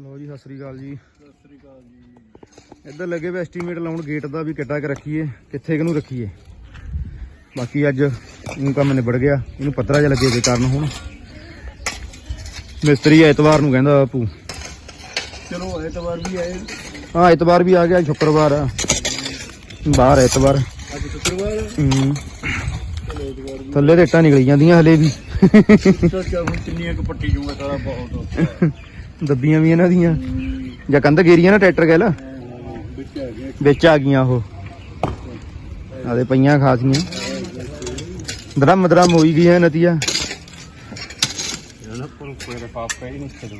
ਲੋ ਜੀ ਸਤਿ ਸ੍ਰੀ ਅਕਾਲ ਜੀ। ਸਤਿ ਸ੍ਰੀ ਅਕਾਲ ਜੀ। ਇੱਧਰ ਲੱਗੇ ਵੇ ਐਸਟੀਮੇਟ ਲਾਉਣ ਗੇਟ ਦਾ ਵੀ ਕਿੱਡਾ ਕੁ ਰੱਖੀਏ ਕਿੱਥੇ ਕਿਨੂੰ ਰੱਖੀਏ। ਬਾਕੀ ਅੱਜ ਇਹ ਕੰਮ ਨਿਬੜ ਗਿਆ ਇਹਨੂੰ ਪੱਧਰਾ ਜਿਹਾ ਲੱਗੇ ਦੇ ਕਾਰਨ ਹੁਣ। ਮਿਸਤਰੀ ਐਤਵਾਰ ਨੂੰ ਕਹਿੰਦਾ ਬਾਪੂ। ਚਲੋ ਐਤਵਾਰ ਵੀ ਆਏ। ਹਾਂ ਐਤਵਾਰ ਵੀ ਆ ਗਿਆ ਸ਼ੁੱਕਰਵਾਰ ਆ। ਬਾਹਰ ਐਤਵਾਰ। ਅੱਜ ਸ਼ੁੱਕਰਵਾਰ ਹੂੰ। ਵੀ। ਥੱਲੇ ਇੱਟਾਂ ਨਿਕਲੀ ਜਾਂਦੀਆਂ ਹਲੇ ਵੀ। ਕਿੰਨੀਆਂ ਕੁ ਪੱਟੀ ਜੂਗਾ ਸਾਰਾ ਬਹੁਤ ਦੱਬੀਆਂ ਵੀ ਇਹਨਾਂ ਦੀਆਂ। ਜਾਂ ਕੰਧ ਗੇਰੀਆਂ ਨਾ ਟਰੈਕਟਰ ਕਹਿ ਲਾ। ਵਿੱਚ ਆ ਗਈਆਂ ਉਹ। ਆਦੇ ਪਈਆਂ ਖਾਸੀਆਂ। ਦਰਮ ਦਰਮ ਹੋਈ ਗਈਆਂ ਨਤੀਆ ਇਹਨਾਂ ਕੋਲ ਕੋਈ ਦਾ ਪਾਪ ਕਹੀ ਨਹੀਂ ਸਕਦਾ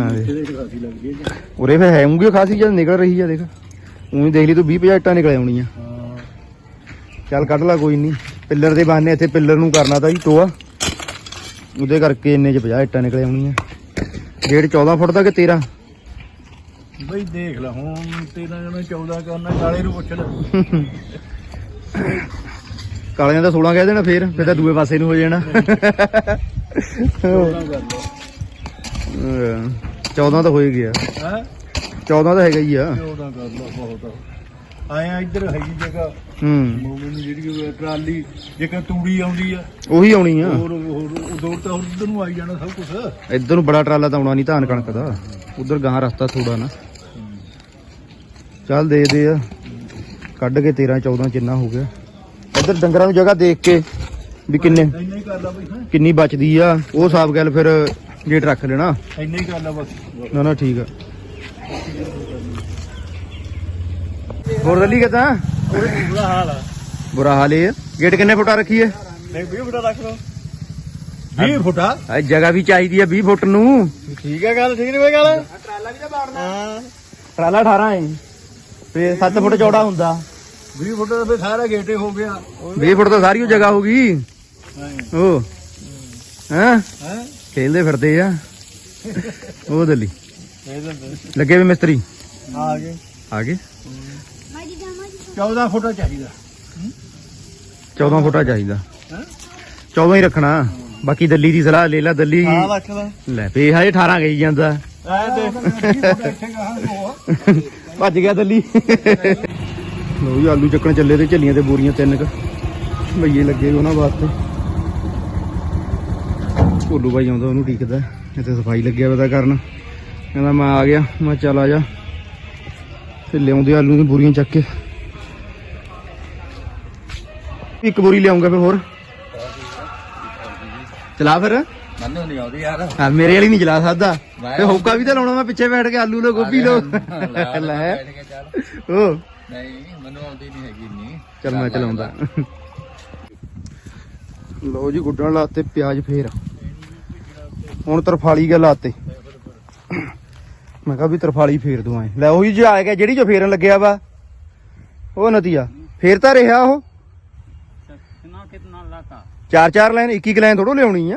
ਆਦੇ ਕਿਹਦੇ ਖਾਸੀ ਲੱਗਦੀ ਹੈ? ਉਰੇ ਫੇ ਹੈ ਉਂਗੀ ਖਾਸੀ ਜਦ ਨਿਕਲ ਰਹੀ ਆ ਦੇਖ। ਉਹੀ ਦੇਖ ਲਈ ਤੂੰ 20 50 ਇੱਟਾਂ ਨਿਕਲ ਆਉਣੀਆਂ। ਚੱਲ ਕੱਢ ਲਾ ਕੋਈ ਨਹੀਂ। ਪਿੱਲਰ ਦੇ ਬਹਾਨੇ ਇੱਥੇ ਪਿੱਲਰ ਨੂੰ ਕਰਨਾ ਤਾਂ ਜੀ ਟੋਆ। ਉਹਦੇ ਕਰਕੇ ਇੰਨੇ ਚ 50 ਇੱਟਾਂ ਨਿਕਲ ਆਉਣੀਆਂ ਗੇਟ 14 ਫੁੱਟ ਦਾ ਕਿ 13 ਬਈ ਦੇਖ ਲੈ ਹੁਣ ਤੇਰਾ ਜਣਾ 14 ਕਰਨਾ ਕਾਲੇ ਨੂੰ ਪੁੱਛ ਲੈ। ਕਾਲਿਆਂ ਦਾ 16 ਕਹਿ ਦੇਣਾ ਫੇਰ ਫਿਰ ਤਾਂ ਦੂਏ ਪਾਸੇ ਨੂੰ ਹੋ ਜਾਣਾ। 14 ਕਰ ਲਓ ਅਹ 14 ਤਾਂ ਹੋ ਹੀ ਗਿਆ। ਹੈ? 14 ਤਾਂ ਹੈਗਾ ਹੀ ਆ। 14 ਕਰ ਲਓ ਬਹੁਤ ਆਇਆ ਇੱਧਰ ਹੈਗੀ ਜਗ੍ਹਾ। ਹੂੰ। ਮੂਵੀ ਨੂੰ ਜਿਹੜੀ ਉਹ ਟਰਾਲੀ ਜੇਕਰ ਤੂੜੀ ਆਉਂਦੀ ਆ। ਉਹੀ ਆਉਣੀ ਆ। ਹੋਰ ਹੋਰ ਉਦੋਂ ਤਾਂ ਉਧਰ ਨੂੰ ਆਈ ਜਾਣਾ ਸਭ ਕੁਝ ਇੱਧਰ ਨੂੰ ਬੜਾ ਟਰਾਲਾ ਤਾਂ ਆਉਣਾ ਨਹੀਂ ਧਾਨ ਕਣਕ ਦਾ। ਉਧਰ ਗਾਂ ਰਸਤਾ ਥੋੜਾ ਨਾ। ਚੱਲ ਦੇ ਦੇ ਆ। ਕੱਢ ਕੇ 13 14 ਚਿੰਨਾ ਹੋ ਗਿਆ। ਇੱਧਰ ਡੰਗਰਾਂ ਨੂੰ ਜਗ੍ਹਾ ਦੇਖ ਕੇ ਵੀ ਕਿੰਨੇ ਇੰਨਾ ਹੀ ਕਰ ਲਾ ਬਈ ਹੈਂ। ਕਿੰਨੀ ਬਚਦੀ ਆ। ਉਹ ਹਿਸਾਬ ਗੱਲ ਫਿਰ ਗੇਟ ਰੱਖ ਲੈਣਾ। ਇੰਨਾ ਹੀ ਕਰ ਲਾ ਬਸ। ਨਾ ਨਾ ਠੀਕ ਆ। ਹੋਰ ਦੱਲੀ ਕਿਦਾਂ? ਬੁਰਾ ਹਾਲ ਆ। ਬੁਰਾ ਹਾਲ ਇਹ ਆ। ਗੇਟ ਕਿੰਨੇ ਫੁੱਟਾ ਰੱਖੀਏ ਨਹੀਂ 20 ਫੁੱਟਾ ਰੱਖ ਲਓ। 20 ਫੁੱਟਾ? ਆ ਜਗ੍ਹਾ ਵੀ ਚਾਹੀਦੀ ਆ 20 ਫੁੱਟ ਨੂੰ। ਠੀਕ ਹੈ ਗੱਲ ਠੀਕ ਨਹੀਂ ਬਈ ਗੱਲ? ਟਰਾਲਾ ਵੀ ਤਾਂ ਬਾੜਨਾ। ਹਾਂ। ਟਰਾਲਾ 18 ਹੈ ਤੇ 7 ਫੁੱਟ ਚੌੜਾ ਹੁੰਦਾ। 20 ਫੁੱਟ ਦਾ ਫਿਰ ਸਾਰਾ ਗੇਟੇ ਹੋ ਗਿਆ। 20 ਫੁੱਟ ਤਾਂ ਸਾਰੀ ਉਹ ਜਗ੍ਹਾ ਹੋ ਗਈ। ਉਹ ਹਾਂ? ਹੈ? ਖੇਲਦੇ ਫਿਰਦੇ ਆ। ਉਹ ਦੱਲੀ। ਲੱਗੇ ਵੀ ਮਿਸਤਰੀ। ਆ ਗਏ। ਆ ਗਏ। 14 ਫੁੱਟਾ ਚਾਹੀਦਾ। 14 ਫੁੱਟਾ ਚਾਹੀਦਾ। ਹੈ? 14 ਹੀ ਰੱਖਣਾ। ਬਾਕੀ ਦੱਲੀ ਦੀ ਸਲਾਹ ਲੈ ਲੈ ਦੱਲੀ ਹਾਂ ਲੱਖ ਦਾ ਲੈ ਪੇ ਹਜੇ 18 ਗਈ ਜਾਂਦਾ। ਐ ਦੇਖ 20 ਫੁੱਟ ਇੱਥੇ ਕਹਾਂ ਹੋ ਭੱਜ ਗਿਆ ਦੱਲੀ। ਲੋ ਜੀ ਆਲੂ ਚੱਕਣ ਚੱਲੇ ਤੇ ਝੱਲੀਆਂ ਤੇ ਬੋਰੀਆਂ ਤਿੰਨ ਕ। ਭਈਏ ਲੱਗੇ ਉਹਨਾਂ ਵਾਸਤੇ। ਭੋਲੂ ਬਾਈ ਆਉਂਦਾ ਉਹਨੂੰ ਠੀਕਦਾ ਇੱਥੇ ਸਫ਼ਾਈ ਲੱਗਿਆ ਪਤਾ ਕਰਨ। ਕਹਿੰਦਾ ਮੈਂ ਆ ਗਿਆ। ਮੈਂ ਚੱਲ ਆ ਜਾ। ਤੇ ਲਿਆਉਂਦੇ ਆਲੂ ਦੀਆਂ ਬੋਰੀਆਂ ਚੱਕ ਕੇ। ਇੱਕ ਬੋਰੀ ਲਿਆਉਂਗਾ ਫਿਰ ਹੋਰ। ਚਲਾ ਫਿਰ। ਮੈਨੂੰ ਨਹੀਂ ਆਉਂਦੀ ਯਾਰ। ਹਾਂ ਮੇਰੇ ਵਾਲੀ ਨਹੀਂ ਚਲਾ ਸਕਦਾ। ਤੇ ਹੋਕਾ ਵੀ ਤਾਂ ਲਾਉਣਾ ਮੈਂ ਪਿੱਛੇ ਬੈਠ ਕੇ ਆਲੂ ਲੋ ਗੋਭੀ ਲੋ ਲੈ। ਉਹ ਨਹੀਂ ਮੈਨੂੰ ਆਉਂਦੀ ਨਹੀਂ ਹੈਗੀ ਇੰਨੀ। ਚੱਲ ਮੈਂ ਚਲਾਉਂਦਾ। ਲੋ। ਜੀ ਗੁੱਡਣ ਲਾਤੇ ਪਿਆਜ਼ ਫੇਰ। ਹੁਣ ਤਰਫਾਲੀ ਗੱਲ ਲਾਤੇ। ਮੈਂ ਕਿਹਾ ਵੀ ਤਰਫਾਲੀ ਫੇਰ ਦਵਾਂ ਲੈ ਉਹੀ ਜਿਹਾ ਆ ਗਿਆ ਜਿਹੜੀ ਜੋ ਫੇਰਨ ਲੱਗਿਆ ਵਾ। ਉਹ ਨਤੀਆ ਫੇਰ ਤਾਂ ਰਿਹਾ ਉਹ। ਚਾਰ ਚਾਰ ਲਾਈਨ ਇੱਕ ਇੱਕ ਲਾਈਨ ਥੋੜੋ ਲਿਆਉਣੀ ਆ।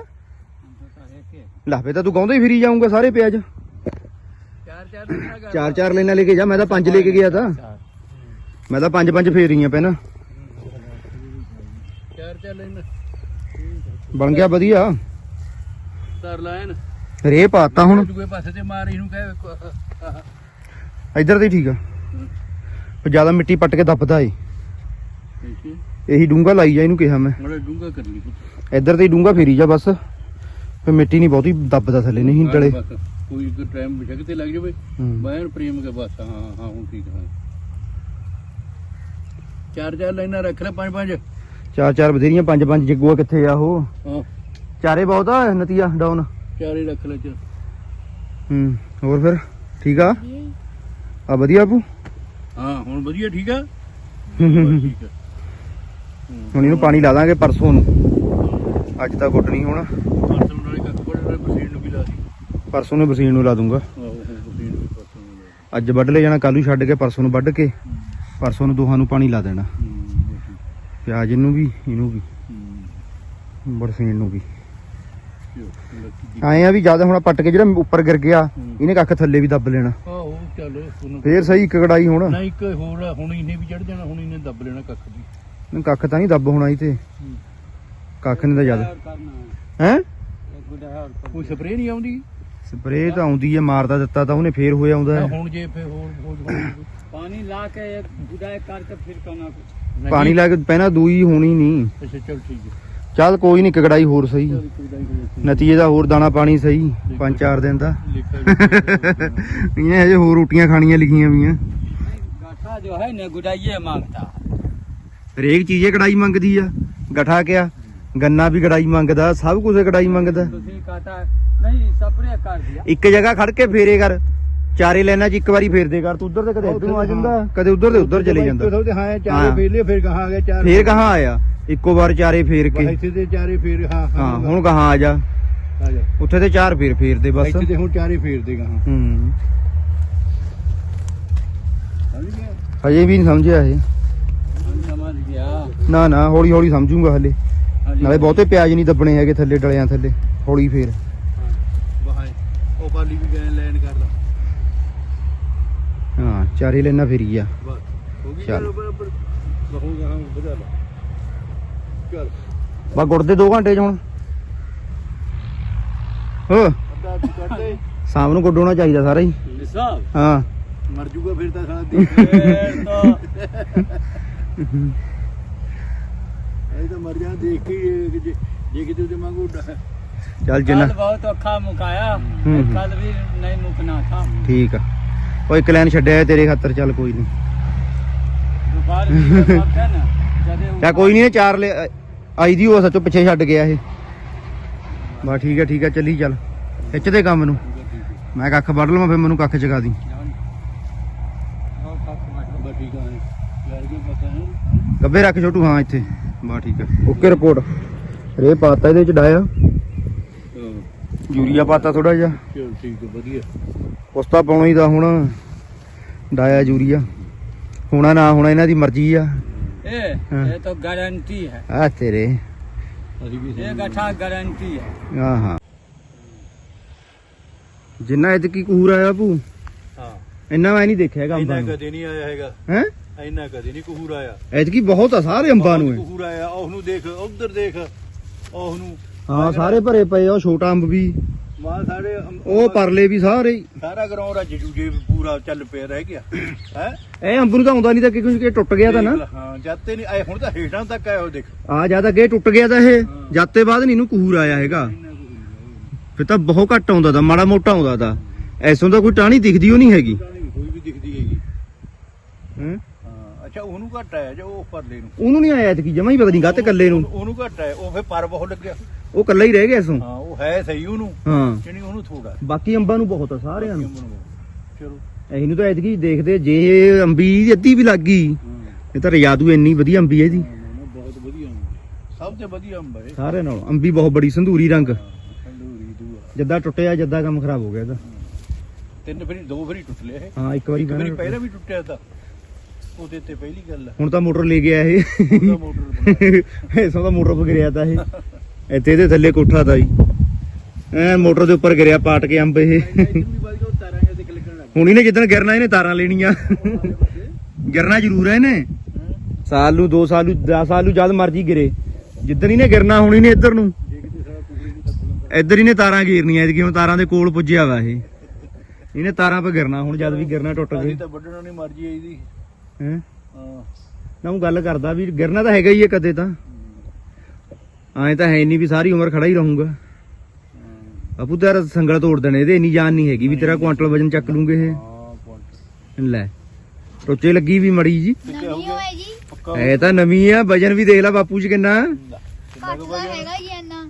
ਲਾਵੇ ਤਾਂ ਤੂੰ ਗਾਉਂਦਾ ਹੀ ਫਿਰੀ ਜਾਊਂਗਾ ਸਾਰੇ ਪਿਆਜ਼। ਚਾਰ ਚਾਰ ਦਿਨ ਚਾਰ ਚਾਰ ਲਾਈਨਾਂ ਲੈ ਕੇ ਜਾ ਮੈਂ ਤਾਂ ਪੰਜ ਲੈ ਕੇ ਗਿਆ ਤਾਂ। ਮੈਂ ਤਾਂ ਪੰਜ ਪੰਜ ਫੇਰੀਆਂ ਪਹਿਲਾਂ। ਚਾਰ ਚਾਰ ਲੈਣ ਬਣ ਗਿਆ ਵਧੀਆ। ਤਰ ਲੈਣ ਰੇ ਪਾਤਾ ਹੁਣ। ਦੂਏ ਪਾਸੇ ਤੇ ਮਾਰ ਇਹਨੂੰ ਕਹੇ ਇੱਧਰ ਤੇ ਠੀਕ ਆ। ਪਰ ਜ਼ਿਆਦਾ ਮਿੱਟੀ ਪੱਟ ਕੇ ਦੱਬਦਾ ਏ। ਇਹੀ ਡੂੰਗਾ ਲਾਈ ਜਾ ਇਹਨੂੰ ਕਿਹਾ ਮੈਂ। ਮੜੇ ਡੂੰਗਾ ਕਰ ਲਈ ਇੱਧਰ ਤੇ ਡੂੰਗਾ ਫੇਰੀ ਜਾ ਬਸ। ਫੇ ਮਿੱਟੀ ਨਹੀਂ ਬਹੁਤੀ ਦੱਬਦਾ ਥੱਲੇ ਨਹੀਂ ਡਲੇ। ਕੋਈ ਇੱਕ ਟਾਈਮ ਬਿਠਕ ਤੇ ਲੱਗ ਜਾਵੇ। ਬੈਨ ਪ੍ਰੇਮ ਕੇ ਬਸ ਹਾਂ ਹਾਂ ਹੁਣ ਠੀਕ ਹੈ। ਚਾਰ ਚਾਰ ਲਾਈਨਾਂ ਰੱਖ ਲੈ ਪੰਜ ਪੰਜ। ਚਾਰ ਚਾਰ ਬਥੇਰੀਆਂ ਪੰਜ ਪੰਜ ਜੱਗੂਆ ਕਿੱਥੇ ਆ ਉਹ? ਹਾਂ। ਚਾਰੇ ਬਹੁਤ ਆ ਨਤੀਆ ਡਾਊਨ ਚਾਰ ਰੱਖ ਲੈ ਚ। ਹੂੰ ਹੋਰ ਫਿਰ ਠੀਕ ਆ? ਆ ਵਧੀਆ ਆਪੂ ਹਾਂ ਹੁਣ ਵਧੀਆ ਠੀਕ ਆ ਠੀਕ ਆ? ਇਹਨੂੰ ਪਾਣੀ ਲਾ ਦਾਂਗੇ ਪਰਸੋਂ ਨੂੰ। ਅੱਜ ਤਾਂ ਗੁੱਟ ਨਹੀਂ ਹੋਣਾ। ਪਰਸੋਂ ਨਾਲੇ ਕੱਖ ਬੜੇ ਨਾਲੇ ਬਸੀਨ ਨੂੰ ਵੀ ਲਾ ਦੀ। ਪਰਸੋਂ ਨੂੰ ਬਸੀਨ ਨੂੰ ਲਾ ਦੂੰਗਾ। ਹੁਣ ਅੱਜ ਵੱਢ ਲੈ ਜਾਣਾ ਕੱਲੂ ਛੱਡ ਕੇ ਪਰਸੋਂ ਨੂੰ ਵੱਢ ਕੇ। ਪਰਸੋਂ ਨੂੰ ਦੋਹਾਂ ਨੂੰ ਪਾਣੀ ਲਾ ਦੇਣਾ। ਪਿਆਜ ਇਹਨੂੰ ਵੀ ਇਹਨੂੰ ਵੀ। ਬਰਸੀਨ ਨੂੰ ਵੀ। ਆਏ ਆ ਵੀ ਜ਼ਿਆਦਾ ਹੁਣ ਪੱਟ ਕੇ ਜਿਹੜਾ ਉੱਪਰ ਗਿਰ ਗਿਆ। ਇਹਨੇ ਕੱਖ ਥੱਲੇ ਵੀ ਦੱਬ ਲੈਣਾ। ਆਹੋ ਚਲੋ ਹੁਣ ਫੇਰ ਸਹੀ ਇੱਕ ਕੜਾਈ ਹੁਣ। ਨਹੀਂ ਇੱਕ ਹੋਰ ਹੁਣ ਇਹਨੇ ਵੀ ਚੜ ਜਾਣਾ ਹੁਣ ਇਹਨੇ ਦੱਬ ਲੈਣਾ ਕੱਖ ਵੀ। ਨਹੀਂ ਕੱਖ ਤਾਂ ਨਹੀਂ ਦੱਬ ਹੋਣਾ ਇਥੇ ਕੱਖ ਨਹੀਂ ਤਾਂ ਜ਼ਿਆਦਾ। ਹੈ? ਕੋਈ ਤਾਂ ਆਉਂਦੀ ਹੈ ਮਾਰਦਾ ਦਿੱਤਾ ਤਾਂ ਉਹਨੇ ਫੇਰ ਹੋਇਆ ਆਉਂਦਾ। ਹੁਣ ਜੇ ਫੇਰ ਹੋਰ ਪਾਣੀ ਲਾ ਕੇ ਗੁਡਾਇ ਕਰਕੇ ਫਿਰ ਕਰਨਾ ਕੁਝ ਪਾਣੀ ਲਾ ਕੇ ਪਹਿਲਾਂ ਦੂਈ ਹੋਣੀ ਨਹੀਂ। ਚੱਲ ਕੋਈ ਨਹੀਂ ਕਗੜਾਈ ਹੋਰ ਸਹੀ। ਨਤੀਜੇ ਦਾ ਹੋਰ ਦਾਣਾ ਪਾਣੀ ਸਹੀ ਪੰਜ ਚਾਰ ਦਿਨ ਦਾ। ਇਹਨੇ ਹੋਰ ਰੋਟੀਆਂ ਖਾਣੀਆਂ ਲਿਖੀਆਂ ਵੀਆਂ। ਗਾਠਾ ਜੋ ਹੈ ਨਾ ਗੁਡਾਈਏ ਮੰਗਦਾ ਹਰੇਕ ਚੀਜ਼ੇ ਕਢਾਈ ਮੰਗਦੀ ਆ ਗਠਾ ਕਿਆ ਗੰਨਾ ਵੀ ਕੜਾਈ ਮੰਗਦਾ ਸਭ ਕੁਝ ਕੜਾਈ ਮੰਗਦਾ। ਇੱਕ ਜਗ੍ਹਾ ਖੜ ਕੇ ਫੇਰੇ ਕਰ ਚਾਰੇ ਲੈਣਾ ਚ ਇੱਕ ਵਾਰੀ ਫੇਰਦੇ ਕਰ ਤੂੰ ਉਧਰ ਤੇ ਕਦੇ ਇੱਧਰ ਆ ਜਾਂਦਾ ਕਦੇ ਉਧਰ ਤੇ ਉਧਰ ਚਲੇ ਜਾਂਦਾ। ਹਾਂ ਚਾਰੇ ਫੇਰ ਲਿਆ ਫੇਰ ਕਹਾਂ ਆ ਗਿਆ ਚਾਰ ਫੇਰ ਕਹਾਂ ਆਇਆ? ਇੱਕੋ ਵਾਰ ਚਾਰੇ ਫੇਰ ਕੇ। ਇੱਥੇ ਤੇ ਚਾਰੇ ਫੇਰ ਹਾਂ ਹਾਂ ਹੁਣ ਕਹਾ ਆ ਜਾ। ਉੱਥੇ ਤੇ ਚਾਰ ਫੇਰ ਫੇਰਦੇ ਬਸ। ਇੱਥੇ ਤੇ ਹੁਣ ਚਾਰੇ ਫੇਰਦੇ ਕਹਾਂ। ਹੂੰ। ਹਜੇ ਵੀ ਨਹੀਂ ਸਮਝਿਆ ਇਹ। ਨਾ ਨਾ ਹੌਲੀ ਹੌਲੀ ਸਮਝੂਗਾ ਹਲੇ। ਨਾਲੇ ਬਹੁਤੇ ਪਿਆਜ ਨਹੀਂ ਦੱਬਣੇ ਹੈਗੇ ਥੱਲੇ ਡਲਿਆਂ ਥੱਲੇ ਹੌਲੀ ਫੇਰ। ਵਾਹੇ ਉਹ ਦੇ 2 ਘੰਟੇ ਚ ਹੁਣ। ਸ਼ਾਮ ਨੂੰ ਗੁੱਡੋਣਾ ਚਾਹੀਦਾ ਸਾਰਾ ਹੀ। ਹਾਂ। ਮਰ ਜੂਗਾ ਫਿਰ ਤਾਂ ਸਾਲਾ। ਦੇ ਚੱਲ ਜਿੰਨਾ ਬਹੁਤ ਔਖਾ ਮੁਕਾਇਆ। ਕੱਲ ਵੀ ਨਹੀਂ ਮੁਕਣਾ ਥਾ ਠੀਕ ਆ। ਓਏ ਇੱਕ ਲਾਈਨ ਛੱਡਿਆ ਤੇਰੇ ਖਾਤਰ ਚੱਲ ਕੋਈ ਨਹੀਂ। ਦੁਪਹਿਰ ਕੋਈ ਨਹੀਂ ਚਾਰ ਲੈ ਆਈ ਦੀ ਹੋ ਸੱਚੋ ਪਿੱਛੇ ਛੱਡ ਗਿਆ ਇਹ। ਬਾ ਠੀਕ ਆ ਠੀਕ ਆ ਚੱਲੀ ਚੱਲ। ਖਿੱਚ ਦੇ ਕੰਮ ਨੂੰ। ਮੈਂ ਕੱਖ ਵੱਢ ਲਵਾਂ ਫਿਰ ਮੈਨੂੰ ਕੱਖ ਚਗਾ ਦੀ। ਗੱਬੇ ਰੱਖ ਛੋਟੂ ਹਾਂ ਇੱਥੇ। ਬਾ ਠੀਕ ਹੈ ਰਿਪੋਰਟ। ਰੇ ਪਾਤਾ ਇਹਦੇ ਵਿੱਚ ਡਾਇਆ। ਯੂਰੀਆ ਪਾਤਾ ਥੋੜਾ ਜਿਹਾ। ਠੀਕ ਹੈ ਵਧੀਆ। ਕੁਸਤਾ ਦਾ ਹੁਣ। ਡਾਇਆ ਯੂਰੀਆ। ਹੋਣਾ ਨਾ ਹੋਣਾ ਇਹਨਾਂ ਦੀ ਮਰਜ਼ੀ ਆ। ਇਹ ਤੇਰੇ। ਜਿੰਨਾ ਇਹਦੇ ਕੀ ਕੂਰ ਆਇਆ ਭੂ ਹਾਂ। ਇੰਨਾ ਮੈਂ ਨਹੀਂ ਦੇਖਿਆ ਕੰਮ ਦਾ ਕਦੇ ਨਹੀਂ ਆਇਆ ਹੈਗਾ। ਹੈ? ਇੰਨਾ ਕਦੇ ਨਹੀਂ ਕਹੂਰ ਆਇਆ। ਐਤਕੀ ਬਹੁਤ ਆ ਸਾਰੇ ਅੰਬਾਂ ਨੂੰ ਇਹ। ਕਹੂਰ ਆਇਆ। ਉਹਨੂੰ ਦੇਖ ਉਧਰ ਦੇਖ ਉਹਨੂੰ। ਹਾਂ ਸਾਰੇ ਭਰੇ ਪਏ ਆ ਉਹ ਛੋਟਾ ਅੰਬ ਵੀ। ਮਾਂ ਸਾਡੇ ਅੰਬ- ਉਹ ਪਰਲੇ ਵੀ ਸਾਰੇ ਹੀ। ਸਾਰਾ ਗਰਾਉਂ ਰੱਜ ਜੂਜੇ ਪੂਰਾ ਚੱਲ ਪਿਆ ਰਹਿ ਗਿਆ। ਹੈ? ਇਹ ਅੰਬ ਨੂੰ ਤਾਂ ਆਉਂਦਾ ਨਹੀਂ ਤਾਂ ਕਿਉਂਕਿ ਕਿ ਟੁੱਟ ਗਿਆ ਤਾਂ ਨਾ। ਹਾਂ ਜਾਤੇ ਨਹੀਂ ਆਏ ਹੁਣ ਤਾਂ ਹੇਠਾਂ ਤੱਕ ਆਇਆ ਉਹ ਦੇਖ। ਆ ਜ਼ਿਆਦਾ ਅੱਗੇ ਟੁੱਟ ਗਿਆ ਤਾਂ ਇਹ ਜਾਤੇ ਬਾਅਦ ਨਹੀਂ ਇਹਨੂੰ ਕਹੂਰ ਆਇਆ ਹੈਗਾ। ਫਿਰ ਤਾਂ ਬਹੁਤ ਘੱਟ ਆਉਂਦਾ ਤਾਂ ਮਾੜਾ ਮੋਟਾ ਆਉਂਦਾ ਤਾਂ। ਐਸੋਂ ਤਾਂ ਕੋਈ ਟਾਣੀ ਦਿਖਦੀ ਉਹ ਨਹੀਂ ਹੈਗੀ। ਟਾਹਣੀ ਕੋਈ ਵੀ ਦਿਖਦੀ ਹੈਗੀ। ਹੈਂ? ਅੱਛਾ ਉਹਨੂੰ ਘੱਟ ਆਇਆ ਜਾਂ ਉਹ ਪਰਲੇ ਨੂੰ? ਉਹਨੂੰ ਨਹੀਂ ਆਇਆ ਐਤਕੀ ਜਮਾ ਹੀ ਪਤਾ ਨਹੀਂ ਗੱਤ ਕੱਲੇ ਨੂੰ। ਉਹਨੂੰ- ਘੱਟ ਆਇਆ ਉਹ ਫੇ ਪਰ ਬਹੁਤ ਲੱਗਿਆ। ਉਹ ਕੱਲਾ ਹੀ ਰਹਿ ਗਿਆ ਐਸੋਂ ਹਾਂ ਉਹ ਹੈ ਸਹੀ ਉਹਨੂੰ ਹਾਂ। ਜਣੀ ਉਹਨੂੰ ਥੋੜਾ ਬਾਕੀ ਅੰਬਾਂ ਨੂੰ ਬਹੁਤ ਆ ਸਾਰਿਆਂ ਨੂੰ। ਚਲੋ। ਇਹਨੂੰ ਤਾਂ ਐਤਕੀ ਦੇਖਦੇ ਜੇ ਅੰਬੀ ਦੀ ਅੱਧੀ ਵੀ ਲੱਗ ਗਈ ਇਹ ਤਾਂ ਰਿਆਦੂ ਇੰਨੀ ਵਧੀਆ ਅੰਬੀ ਹੈ ਨਾ, ਬਹੁਤ ਵਧੀਆ ਅੰਬ। ਸਭ ਤੋਂ ਵਧੀਆ ਅੰਬ ਹੈ ਸਾਰੇ ਨਾਲ। ਅੰਬੀ ਬਹੁਤ ਬੜੀ ਸੰਧੂਰੀ ਰੰਗ। ਦੂਆ। ਜੱਦਾਂ ਟੁੱਟਿਆ ਜੱਦਾਂ ਕੰਮ ਖਰਾਬ ਹੋ ਗਿਆ ਇਹਦਾ। ਤਿੰਨ ਫਰੀ ਦੋ ਫਰੀ ਟੁੱਟ ਲਿਆ ਹਾਂ ਇੱਕ ਵਾਰੀ ਪਹਿਲਾਂ ਵੀ ਟੁੱਟਿਆ ਤਾਂ। ਉਹਦੇ ਤੇ ਪਹਿਲੀ ਗੱਲ ਹੈ। ਹੁਣ ਤਾਂ ਮੋਟਰ ਲੈ ਗਿਆ ਇਹ। ਉਹਦਾ ਮੋਟਰ। ਐਸਾ ਤਾਂ ਮੋਟਰ ਗਿਰਿਆ ਤਾਂ ਇਹ। ਇੱਥੇ ਇਹਦੇ ਥੱਲੇ ਕੋਠਾ ਤਾਂ ਹੀ ਐ ਮੋਟਰ ਦੇ ਉੱਪਰ ਗਿਰਿਆ ਪਾਟ ਕੇ ਅੰਬ ਇਹ। ਹੁਣ ਇਹਨੇ ਜਿੱਦਣ ਗਿਰਨਾ ਇਹਨੇ ਤਾਰਾਂ ਲੈਣੀਆਂ। ਗਿਰਨਾ ਜ਼ਰੂਰ ਹੈ ਇਹਨੇ। ਸਾਲ ਨੂੰ 2 ਸਾਲ ਨੂੰ 10 ਸਾਲ ਨੂੰ ਜਦ ਮਰਜ਼ੀ ਗਿਰੇ। ਜਿੱਦਣ ਇਹਨੇ ਗਿਰਨਾ ਹੁਣ ਇਹਨੇ ਇੱਧਰ ਨੂੰ। ਜੇ ਇੱਧਰ ਇਹਨੇ ਤਾਰਾਂ ਗੀਰਨੀਆਂ ਐਤਕੀ ਹੁਣ ਤਾਰਾਂ ਦੇ ਕੋਲ ਪੁੱਜਿਆ ਵਾ ਇਹ। ਇਹਨੇ ਤਾਰਾਂ 'ਤੇ ਗਿਰਨਾ ਹੁਣ ਜਦ ਵੀ ਗਿਰਨਾ ਟੁੱਟ ਗਈ ਅਸੀਂ ਤਾਂ ਵੱਢਣਾ ਨਹੀਂ ਮਰਜ਼ੀ ਆਈ ਦੀ ਹੈ? ਹਾਂ। ਨਾ ਉਹ ਗੱਲ ਕਰਦਾ ਵੀ ਗਿਰਨਾ ਤਾਂ ਹੈਗਾ ਹੀ ਹੈ ਕਦੇ ਤਾਂ। ਐਂ ਤਾਂ ਹੈ ਨਹੀਂ ਵੀ ਸਾਰੀ ਉਮਰ ਖੜਾ ਹੀ ਰਹੂੰਗਾ। ਬਾਪੂ ਤੇਰਾ ਸੰਗਲ ਤੋੜ ਦੇਣੇ ਇਹਦੇ ਇੰਨੀ ਜਾਨ ਨਹੀਂ ਹੈਗੀ ਵੀ ਤੇਰਾ ਕੁਆਂਟਲ ਵਜਨ ਚੱਕ ਲੂੰਗੇ ਇਹ। ਹਾਂ ਲੈ ਟੋਚੇ ਲੱਗੀ ਵੀ ਮੜੀ ਜੀ। ਕਿੱਥੇ ਹੋ ਨਵੀਂ ਗਿਆ? ਹੋਏ ਜੀ। ਪੱਕਾ ਐ ਤਾਂ ਨਵੀਂ ਆ ਵਜਨ ਵੀ ਦੇਖ ਲੈ ਬਾਪੂ ਜੀ ਕਿੰਨਾ। ਕਿੰਨਾ ਘੱਟ ਵਜਨ? ਹੈਗਾ ਹੀ ਇੰਨਾ।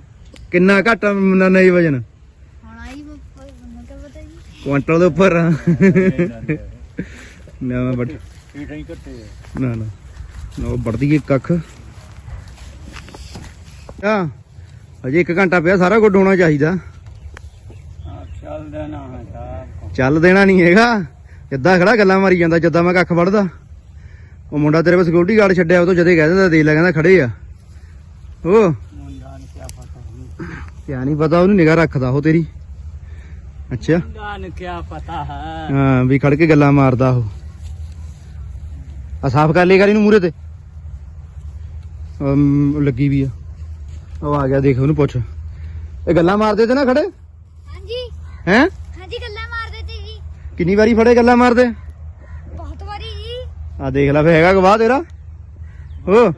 ਕਿੰਨਾ ਘੱਟ ਨਾ ਨਹੀਂ ਵਜਨ? ਹੁਣ ਆਈ ਮੈਨੂੰ ਤਾਂ ਪਤਾ ਜੀ ਕੁਆਂਟਲ ਦੇ ਉੱਪਰ ਆ। ਇੰਨਾ ਨਹੀਂ ਠੀਕ ਨਹੀਂ ਘੱਟੇ ਨਾ ਨਾ। ਨਾ ਵੜਦੀ ਇੱਕ ਕੱਖ। ਆ ਹਜੇ 1 ਘੰਟਾ ਪਿਆ ਸਾਰਾ ਕੁਝ ਹੋਣਾ ਚਾਹੀਦਾ। ਚੱਲ ਦੇਣਾ ਨਹੀਂ ਹੈਗਾ। ਜਿੱਦਾਂ ਖੜਾ ਗੱਲਾਂ ਮਾਰੀ ਜਾਂਦਾ ਜਿੱਦਾਂ ਮੈਂ ਕੱਖ ਵੜਦਾ ਉਹ ਮੁੰਡਾ ਤੇਰੇ ਕੋਲ ਸਿਕਿਉਰਿਟੀ ਗਾਰਡ ਛੱਡਿਆ ਉਹ ਤੋਂ ਜਦੇ ਕਹਿ ਦਿੰਦਾ ਦੇਖ ਲੈ ਕਹਿੰਦਾ ਖੜੇ ਆ। ਹੋ ਮੁੰਡਾ ਨਹੀਂ ਪਤਾ ਉਹਨੂੰ। ਨਿਗਾ ਰੱਖਦਾ ਉਹ ਤੇਰੀ। ਅੱਛਾ। ਮੁੰਡਾ ਨੂੰ ਕੀ ਪਤਾ ਹੈ। ਹਾਂ ਵੀ ਖੜ ਕੇ ਗੱਲਾਂ ਮਾਰਦਾ ਉਹ। ਆ ਸਾਫ਼ ਕਰ ਲੇਗਾ ਇਹਨੂੰ ਮੂਰੇ ਤੇ। ਲੱਗੀ ਵੀ ਆ। ਉਹ ਆ ਗਿਆ ਦੇਖ ਉਹਨੂੰ ਪੁੱਛ। ਇਹ ਗੱਲਾਂ ਮਾਰਦੇ ਤੇ ਨਾ ਖੜੇ? ਹਾਂਜੀ। ਹੈ? ਹਾਂਜੀ ਗੱਲਾਂ ਮਾਰਦੇ ਤੇ ਜੀ। ਕਿੰਨੀ ਵਾਰੀ ਫੜੇ ਗੱਲਾਂ ਮਾਰਦੇ? ਬਹੁਤ ਵਾਰੀ ਜੀ। ਆ ਦੇਖ ਲੈ ਫੇ ਹੈਗਾ ਗਵਾਹ ਤੇਰਾ? ਹੋ ਹੂੰ।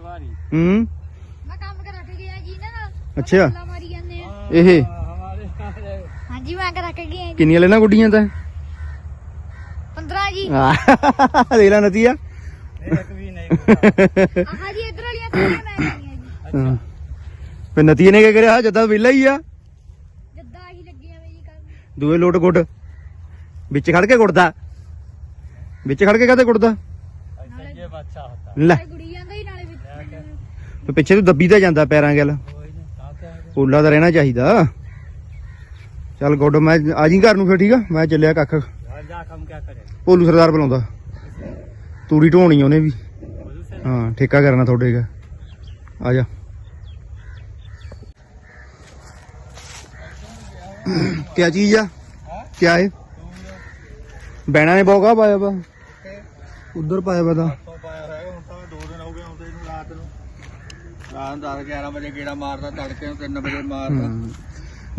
ਮੈਂ ਕੰਮ ਕਰਾ ਕੇ ਗਿਆ ਜੀ ਨਾ। ਅੱਛਾ। ਗੱਲਾਂ ਮਾਰੀ ਜਾਂਦੇ ਆ। ਇਹ? ਹਾਂਜੀ ਮੈਂ ਕਰਾ ਕੇ ਗਿਆ ਕਿੰਨੀਆਂ ਲੈਣਾ ਗੁੱਡੀਆਂ ਤਾਂ? 15 ਜੀ। ਦੇਖ ਲੈ ਨਤੀਆ। ਫੇ ਨਤੀਏ ਨੇ ਕੀ ਕਰਿਆ? ਜੱਦਾ ਵਿਲਾ ਹੀ ਆ। ਜੱਦਾ ਹੀ ਲੱਗੀਆਂ ਮੇਰੀ ਕੰਮ ਦੂਏ ਲੋਟ ਗੁੱਟ। ਵਿੱਚ ਖੜ ਕੇ ਗੁੱਟਦਾ। ਵਿੱਚ ਖੜ ਕੇ ਕਾਤੇ ਪਿੱਛੇ ਤੋਂ ਦੱਬੀ ਤਾਂ ਜਾਂਦਾ ਪੈਰਾਂ ਗੱਲ ਪੋਲਾ ਦਾ ਰਹਿਣਾ ਚਾਹੀਦਾ। ਚੱਲ ਗੁੱਡ ਮੈਂ ਆ ਜੀ ਘਰ ਨੂੰ ਫੇਰ ਠੀਕ ਆ? ਮੈਂ ਚੱਲਿਆ ਕੱਖ। ਪੋਲੂ ਸਰਦਾਰ ਬੁਲਾਉਂਦਾ। ਤੂੜੀ ਢੋਣੀ ਉਹਨੇ ਵੀ। ਹਾਂ ਠੇਕਾ ਕਰਨਾ ਤੁਹਾਡੇ ਦਾ ਆ ਜਾ। ਕੀ ਚੀਜ਼ ਆ? ਕੀ ਹੈ ਬੈਣਾ ਨੇ ਬੋਗਾ ਪਾਇਆ ਬਾ ਉਧਰ ਪਾਇਆ ਬਾ ਤਾਂ। ਵਜੇ ਗੇੜਾ ਮਾਰਦਾ ਤੜਕੇ ਨੂੰ ਵਜੇ ਮਾਰਦਾ।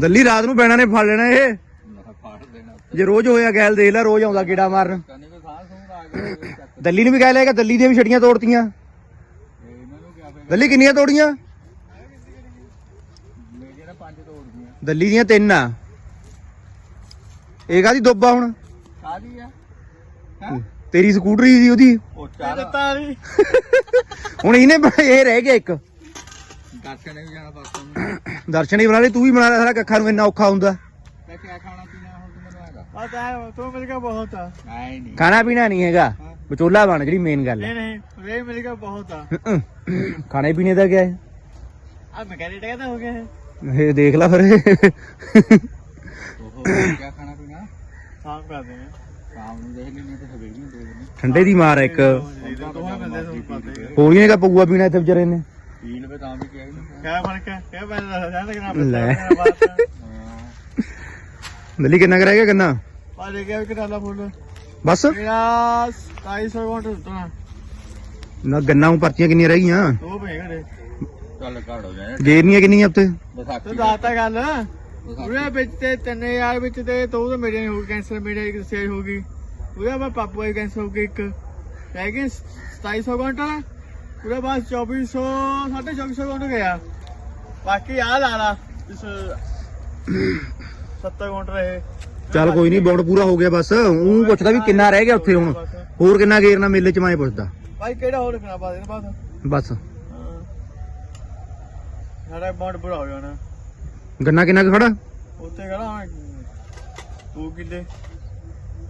ਦੱਲੀ ਰਾਤ ਨੂੰ ਬੈਣਾ ਨੇ ਫੜ ਲੈਣਾ ਇਹ। ਜੇ ਰੋਜ਼ ਹੋਇਆ ਗੈਲ ਦੇਖ ਲੈ ਰੋਜ਼ ਆਉਂਦਾ ਗੇੜਾ ਮਾਰਨ। ਦੱਲੀ ਨੂੰ ਵੀ ਕਹਿ ਲਿਆ ਕਿ ਦੱਲੀ ਦੀਆਂ ਵੀ ਛੜੀਆਂ ਤੋੜਤੀਆਂ। ਦੱਲੀ ਕਿੰਨੀਆਂ ਤੋੜੀਆਂ? ਦੱਲੀ ਦੀਆਂ ਤਿੰਨ ਆ। ਇਹ ਕਾਦੀ ਦੁੱਬਾ ਹੁਣ? ਕਾਦੀ ਆ? ਤੇਰੀ ਸਕੂਟਰੀ ਸੀ ਉਹਦੀ। ਹੁਣ ਇਹਨੇ ਇਹ ਰਹਿ ਗਿਆ ਇੱਕ। ਦਰਸ਼ਨ ਹੀ ਬਣਾ ਲੈ ਤੂੰ ਵੀ ਬਣਾ ਲੈ ਸਾਰਾ ਕੱਖਾਂ ਨੂੰ ਇੰਨਾ ਔਖਾ ਹੁੰਦਾ। ਮੈਂ ਕੀ ਖਾਣਾ ਪੀਣਾ ਹੁਣ ਤੂੰ ਮੈਨੂੰ ਹੈਗਾ ਪਤਾ ਤੂੰ ਮੇਰੇ ਕੋਲ ਬਹੁਤ। ਆ ਨਹੀਂ ਖਾਣਾ ਪੀਣਾ ਨਹੀਂ ਹੈਗਾ। ਵਿਚੋਲਾ ਬਣ ਜਿਹੜੀ ਮੇਨ ਗੱਲ ਨਹੀਂ ਨਹੀਂ ਵੇ ਮੇਰੇ ਬਹੁਤ ਆ। ਖਾਣੇ ਪੀਣੇ ਦਾ ਕਿਆ ਹੈ? ਆ ਮਕੈਨਿਕ ਕਹਿੰਦਾ ਹੋ ਗਿਆ ਹੈ ਇਹ ਦੇਖ ਲੈ ਫਿਰ। ਉਹ ਕੀ ਖਾਣਾ ਪੀਣਾ? ਸ਼ਾਮ ਕਰ ਦੇ ਸ਼ਾਮ ਨੂੰ ਦੇਖ ਲੈਣੀ ਤੇ ਹਵੇਲੀ ਨੂੰ ਦੇਖ ਲੈਣੀ ਠੰਡੇ ਦੀ ਮਾਰ ਆ ਇੱਕ। ਪੂਰੀਆਂ ਹੀ ਪਗੂਆ ਪੀਣਾ ਇੱਥੇ ਵਿਚਾਰੇ ਨੇ। ਪੀ ਲਵੇ ਤਾਂ ਵੀ ਕਿਹਾ ਕਿਆ ਫ਼ਰਕ ਹੈ ਕਿਆ ਪੈਸਾ ਦੱਸ ਜਾਂਦਾ ਕਿ ਨਾ ਲੈ। ਦਿੱਲੀ ਕਿੰਨਾ ਕੁ ਰਹਿ ਗਿਆ ਕਿੰਨਾ? ਪਾ ਲੈ ਗਿਆ ਵੀ ਫੁੱਲ। ਬਸ। ਮੇਰਾ 2700 ਵਾਟ ਦਿੱਤਾ ਨਾ ਗੰਨਾ ਨੂੰ ਪਰਚੀਆਂ ਕਿੰਨੀਆਂ ਰਹਿ ਗਈਆਂ? ਉਹ ਪਏ ਘਰੇ। ਚੱਲ ਘੜ ਹੋ ਜਾਏ। ਗੇਰਨੀਆਂ ਕਿੰਨੀਆਂ ਹਫ਼ਤੇ ਤੂੰ ਦੱਸਤਾ ਗੱਲ। ਉਹਦੇ ਵਿੱਚ ਤੇ 3000 ਵਿੱਚ ਤੇ ਦੋ ਤੇ ਮੇਰੇ ਹੋ ਗਏ ਮੇਰੇ ਇੱਕ ਸੇਲ ਹੋ ਗਈ ਉਹਦਾ ਬਾਅਦ ਪਾਪੂ ਦਾ ਕੈਂਸਰ ਹੋ ਗਿਆ ਇੱਕ। ਰਹਿ ਗਏ 2700 ਘੰਟਾ ਉਹਦੇ ਬਾਅਦ 2400 2450 ਘੰਟਾ ਗਿਆ। ਬਾਕੀ ਆ ਲਾ ਲਾ ਇਸ 70 ਘੰਟੇ ਰਹੇ। ਚੱਲ ਕੋਈ ਨਹੀਂ ਬੌਂਡ ਪੂਰਾ ਹੋ ਗਿਆ ਬਸ। ਉਹ ਪੁੱਛਦਾ ਵੀ ਕਿੰਨਾ ਰਹਿ ਗਿਆ ਉੱਥੇ ਹੁਣ। ਹੋਰ ਕਿੰਨਾ ਗੇਰਨਾ ਮੇਲੇ ਚ ਮੈਂ ਪੁੱਛਦਾ। ਭਾਈ ਕਿਹੜਾ ਹੋਰ ਰੱਖਣਾ? ਪਾ ਦੇਣਾ ਬਸ। ਬਸ। ਸਾਡਾ ਬੌਂਡ ਪੂਰਾ ਹੋ ਜਾਣਾ। ਗੰਨਾ ਕਿੰਨਾ ਕੁ ਖੜਾ? ਉੱਥੇ ਕਿਹੜਾ 2 ਕਿੱਲੇ।